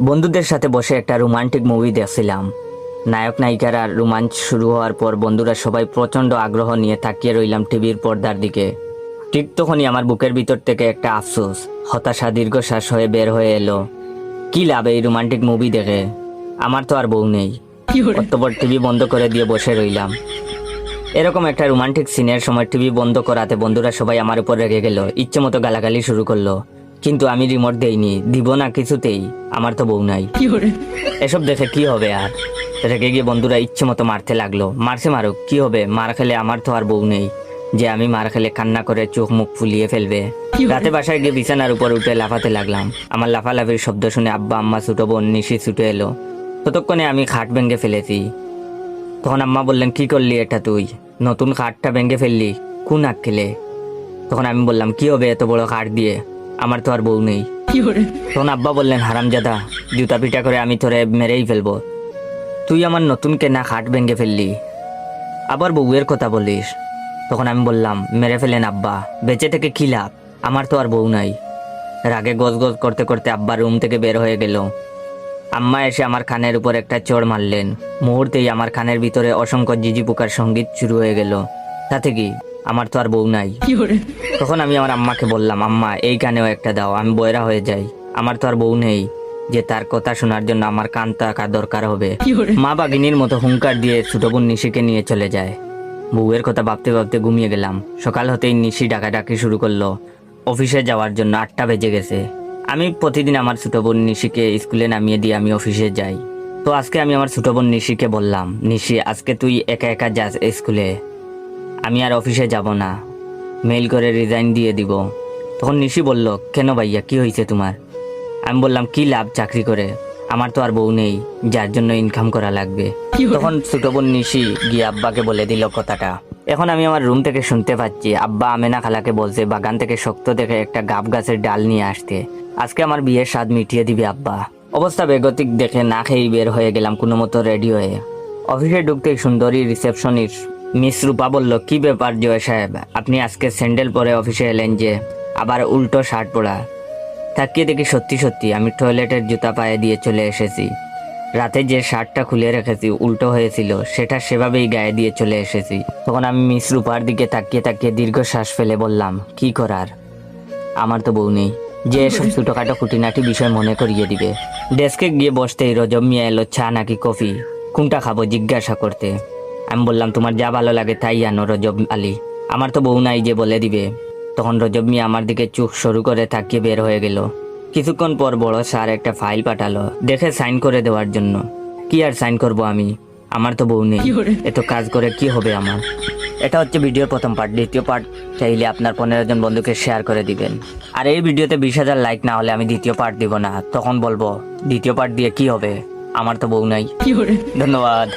বন্ধুদের সাথে বসে একটা রোমান্টিক মুভি দেখছিলাম। নায়ক নায়িকারা রোমাঞ্চ শুরু হওয়ার পর বন্ধুরা সবাই প্রচণ্ড আগ্রহ নিয়ে তাকিয়ে রইলাম টিভির পর্দার দিকে। ঠিক তখনই আমার বুকের ভিতর থেকে একটা আফসোস হতাশা দীর্ঘশ্বাস হয়ে বের হয়ে এলো। কি লাভ এই রোমান্টিক মুভি দেখে? আমার তো আর বউ নেই। অতপর টিভি বন্ধ করে দিয়ে বসে রইলাম। এরকম একটা রোমান্টিক সিনের সময় টিভি বন্ধ করাতে বন্ধুরা সবাই আমার উপর রেগে গেল ইচ্ছে মতো গালাগালি শুরু করল। কিন্তু আমি রিমোট দেইনি দিব না কিছুতেই। আমার তো বউ নাই। এসব দেখে কি হবে আর? রেগে গিয়ে বন্ধুরা ইচ্ছে মতো মারতে লাগল। মারছে মারুক কি হবে? মার খেলে আমার তো আর বউ নেই। যে আমি মার খেলে কান্না করে চোখ মুখ ফুলিয়ে ফেলবে। রাতে বাসায় গিয়ে বিছানার উপর উঠে লাফাতে লাগলাম। আমার লাফালাফির শব্দ শুনে আব্বা আম্মা ছুটো বোন নিশি ছুটে এলো। ততক্ষণে আমি খাট ভেঙে ফেলেছি। তখন আম্মা বললেন কি করলি এটা তুই? নতুন খাটটা ভেঙে ফেললি? কোন আগ খেলে তখন আমি বললাম কি হবে এত বড় খাট দিয়ে? আমার তো আর বউ নেই। তখন আব্বা বললেন, হারামজাদা, জুতা পিটা করে আমি তোরে মেরেই ফেলব। তুই আমার নতুন কেনা খাট ভেঙে ফেললি। আবার বউয়ের কথা বলিস। তখন আমি বললাম, মেরে ফেলেন আব্বা, বেঁচে থেকে কি লাভ? আমার তো আর বউ নাই। রাগে গজ গজ করতে করতে আব্বা রুম থেকে বের হয়ে গেল। আম্মা এসে আমার খানের উপর একটা চড় মারলেন। মুহূর্তেই আমার খানের ভিতরে অসংখ্য জিজি পোকার সংগীত শুরু হয়ে গেল। তাতে কি? আমার তো আর বউ নাই। তখন আমি আমার আম্মাকে বললাম আম্মা এই কানেও একটা দাও আমি বয়রা হয়ে যাই। আমার তো আর বউ নেই যে তার কথা শোনার জন্য আমার কান থাকা দরকার হবে। মা বাগিনীর মতো হুঙ্কার দিয়ে ছোট বোন নিশিকে নিয়ে চলে যায়। বউয়ের কথা ভাবতে ভাবতে ঘুমিয়ে গেলাম। সকাল হতেই নিশি ডাকাডাকি শুরু করল। অফিসে যাওয়ার জন্য আটটা বেজে গেছে। আমি প্রতিদিন আমার ছোট বোন নিশিকে স্কুলে নামিয়ে দিয়ে আমি অফিসে যাই। তো আজকে আমি আমার ছোট বোন নিশিকে বললাম নিশি আজকে তুই একা একা যাস স্কুলে? আমি আর অফিসে যাব না। মেইল করে রিজাইন দিয়ে দিব। তখন নিশি বলল, কেন ভাইয়া, কি হয়েছে তোমার? আমি বললাম, কি লাভ চাকরি করে? আমার তো আর বউ নেই, যার জন্য ইনকাম করা লাগবে। তখন ছোট বোন নিশি গিয়ে আব্বাকে বলে দিল কথাটা। এখন আমি আমার রুম থেকে শুনতে পাচ্ছি, আব্বা আমেনা খালাকে বলছে, বাগান থেকে শক্ত দেখে একটা গাব গাছের ডাল নিয়ে আসতে। আজকে আমার বিয়ের স্বাদ মিটিয়ে দিবে আব্বা। অবস্থা বেগতিক দেখে না খেয়েই বের হয়ে গেলাম কোনো মতো রেডি হয়ে অফিসে ঢুকতেই সুন্দরী রিসেপশনিস্ট মিস রূপা বলল, কি ব্যাপার জয় সাহেব? আপনি আজকে স্যান্ডেল পরে অফিসে এলেন যে, আবার উল্টো শার্ট পরা। তাকিয়ে দেখি সত্যি সত্যি, আমি টয়লেটের জুতা পায়ে দিয়ে চলে এসেছি। রাতে যে শার্টটা খুলে রেখেছি, উল্টো হয়েছিল, সেটা সেভাবেই গায়ে দিয়ে চলে এসেছি। তখন আমি মিস রূপার দিকে তাকিয়ে তাকিয়ে দীর্ঘশ্বাস ফেলে বললাম, কি করার? আমার তো বউ নেই। যে এসব ছোটখাটো খুঁটিনাটি বিষয় মনে করিয়ে দিবে। ডেস্কে গিয়ে বসতেই রজব মিয়া এলো চা নাকি কফি। কোনটা খাব জিজ্ঞাসা করতে। আমি বললাম তোমার যা ভালো লাগে তাই আনো রজব আলী। আমার তো বউ নাই যে বলে দিবে। তখন রজব মিয়া আমার দিকে চোখ শুরু করে তাকিয়ে বের হয়ে গেল। কিছুক্ষণ পর বড় স্যার একটা ফাইল পাঠালো দেখে সাইন করে দেওয়ার জন্য। কি আর সাইন করব আমি? আমার তো বউ নেই। এত কাজ করে কি হবে আমার? এটা হচ্ছে ভিডিওর প্রথম পার্ট। দ্বিতীয় পার্ট চাইলে আপনার পনেরো জন বন্ধুকে শেয়ার করে দিবেন। আর এই ভিডিওতে বিশ হাজার লাইক না হলে আমি দ্বিতীয় পার্ট দিব না। তখন বলব দ্বিতীয় পার্ট দিয়ে কি হবে? আমার তো বউ নাই। ধন্যবাদ।